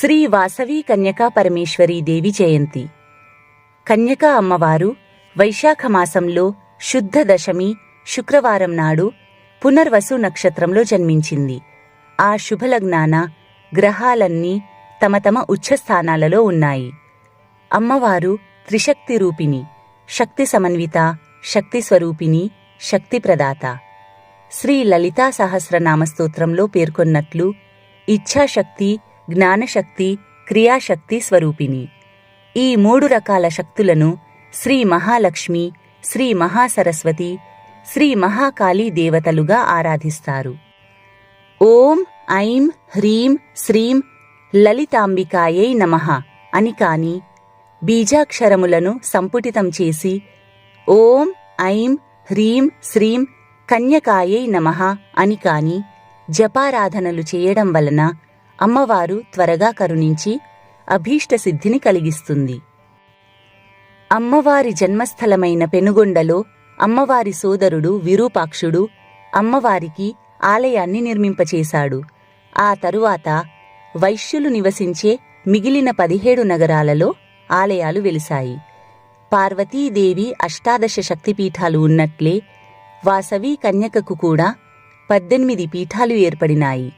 శ్రీ వాసవి కన్యకా పరమేశ్వరీ దేవి జయంతి. కన్యకా అమ్మవారు వైశాఖ మాసంలో శుద్ధ దశమి శుక్రవారం నాడు పునర్వసు నక్షత్రంలో జన్మించింది. ఆ శుభలగ్నాన గ్రహాలన్నీ తమ తమ ఉచ్చస్థానాలలో ఉన్నాయి. అమ్మవారు త్రిశక్తి రూపిణి శక్తి సమన్విత శక్తి స్వరూపిణి శక్తి ప్రదాత. శ్రీ లలితా సహస్రనామ స్తోత్రంలో పేర్కొన్నట్లు ఇచ్ఛాశక్తి జ్ఞానశక్తి క్రియాశక్తి స్వరూపిణి. ఈ మూడు రకాల శక్తులను శ్రీ మహాలక్ష్మి శ్రీ మహాసరస్వతి శ్రీ మహాకాళీ దేవతలుగా ఆరాధిస్తారు. ఓం ఐం హ్రీం శ్రీం లలితాంబికాయై నమః అని కాని బీజాక్షరములను సంపుటితం చేసి ఓం ఐం హ్రీం శ్రీం కన్యకాయై నమః అని కాని జపారాధనలు చేయడం వలన అమ్మవారు త్వరగా కరుణించి అభీష్ట సిద్ధిని కలిగిస్తుంది. అమ్మవారి జన్మస్థలమైన పెనుగొండలో అమ్మవారి సోదరుడు విరూపాక్షుడు అమ్మవారికి ఆలయాన్ని నిర్మింపచేశాడు. ఆ తరువాత వైశ్యులు నివసించే మిగిలిన పదిహేడు నగరాలలో ఆలయాలు వెలిశాయి. పార్వతీదేవి అష్టాదశ శక్తిపీఠాలు ఉన్నట్లే వాసవి కన్యకకు కూడా పద్దెనిమిది పీఠాలు ఏర్పడినాయి.